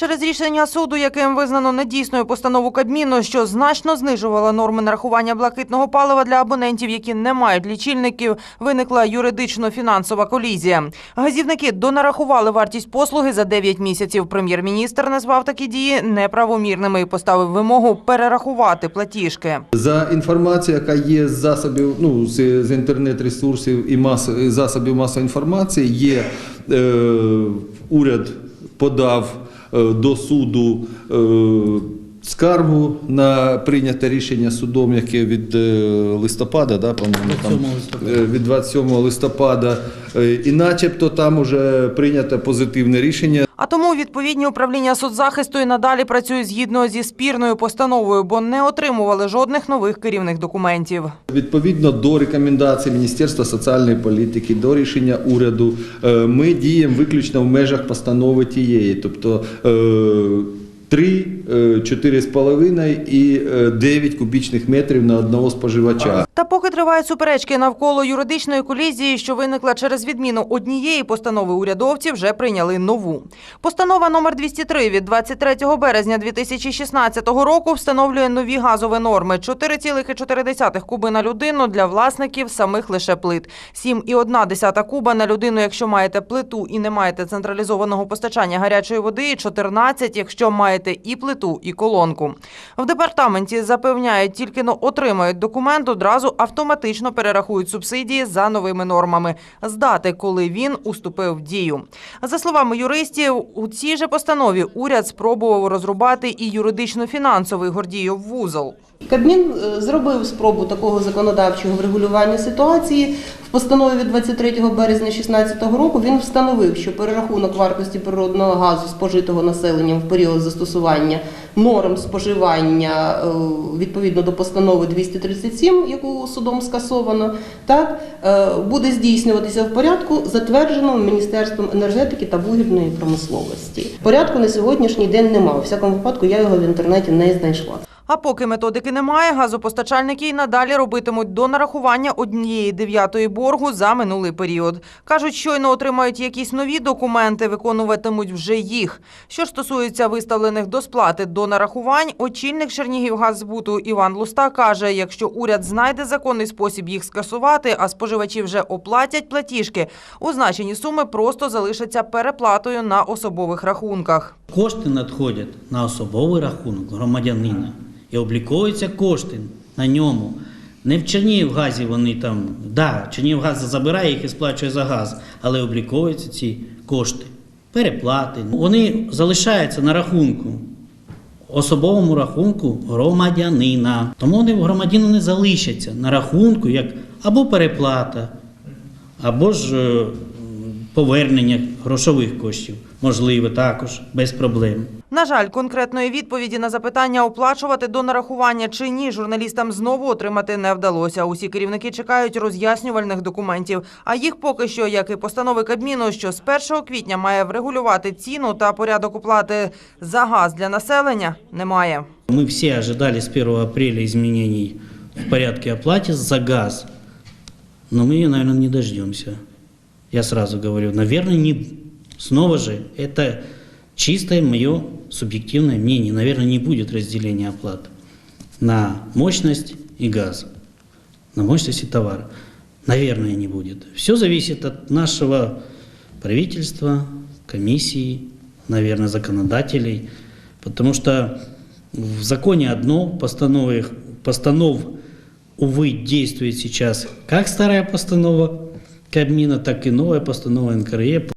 Через рішення суду, яким визнано недійсною постанову Кабміну, що значно знижувала норми нарахування блакитного палива для абонентів, які не мають лічильників, виникла юридично-фінансова колізія. Газівники донарахували вартість послуги за 9 місяців. Прем'єр-міністр назвав такі дії неправомірними і поставив вимогу перерахувати платіжки. За інформацією, яка є з засобів, ну з, інтернет-ресурсів і мас, засобів масової інформації, є е, уряд подав до суду. Скаргу на прийняте рішення судом, яке від е, листопада, да, по-моєму, там, 27 листопада. е, від 27 листопада, Е, і начебто там уже прийнято позитивне рішення. А тому відповідні управління соцзахисту і надалі працюють згідно зі спірною постановою, бо не отримували жодних нових керівних документів. Відповідно до рекомендацій Міністерства соціальної політики, до рішення уряду, ми діємо виключно в межах постанови тієї, тобто 3, 4,5 і е, 9 кубічних метрів на одного споживача. Та поки тривають суперечки навколо юридичної колізії, що виникла через відміну однієї постанови, урядовці вже прийняли нову. Постанова номер 203 від 23 березня 2016 року встановлює нові газові норми: 4,4 куби на людину для власників самих лише плит, 7,1 куба на людину, якщо маєте плиту і не маєте централізованого постачання гарячої води, і 14, якщо маєте і плиту, і колонку. В департаменті запевняють, тільки но отримають документ, одразу автоматично перерахують субсидії за новими нормами з дати, коли він уступив в дію. За словами юристів, у цій же постанові уряд спробував розрубати і юридично-фінансовий Гордіїв вузол. Кабмін е, зробив спробу такого законодавчого врегулювання ситуації. В постанові від 23 березня 2016 року він встановив, що перерахунок вартості природного газу спожитого населенням в період застосування норм споживання е, відповідно до постанови 237, яку судом скасовано, так е, буде здійснюватися в порядку, затвердженому Міністерством енергетики та вугільної промисловості. Порядку на сьогоднішній день немає. У всякому випадку я його в інтернеті не знайшла. А поки методики немає, газопостачальники й надалі робитимуть до нарахування однієї дев'ятої боргу за минулий період. Кажуть, щойно отримають якісь нові документи, виконуватимуть вже їх. Що стосується виставлених до сплати до нарахувань, очільник Чернігівгаззбуту Іван Луста каже, якщо уряд знайде законний спосіб їх скасувати, а споживачі вже оплатять платіжки, означені суми просто залишаться переплатою на особових рахунках. Кошти надходять на особовий рахунок громадянина і обліковуються кошти на ньому. Не в Чернігівгазі вони там, да, Чернігівгаз забирає їх і сплачує за газ, але обліковуються ці кошти, переплати. Вони залишаються на рахунку, особовому рахунку громадянина. Тому вони в громадянина не залишаться на рахунку як або переплата, або ж е, повернення грошових коштів. Можливо, також без проблем. На жаль, конкретної відповіді на запитання оплачувати до нарахування чи ні журналістам знову отримати не вдалося. Усі керівники чекають роз'яснювальних документів. А їх поки що, як і постанови Кабміну, що з 1 квітня має врегулювати ціну та порядок оплати за газ для населення, немає. Мы все ожидали с 1 апреля изменений в порядке оплаты за газ, но мы ее, наверное, не дождемся. Я сразу говорю, наверное, не... снова же это чистое мое субъективное мнение. Наверное, не будет разделения оплат на мощность и газ, на мощность и товар. Наверное, не будет. Все зависит от нашего правительства, комиссии, наверное, законодателей, потому что в законе одно, постановы, постанов, увы, действует сейчас как старая постанова Кабмина, так и новая постанова НКРЕ.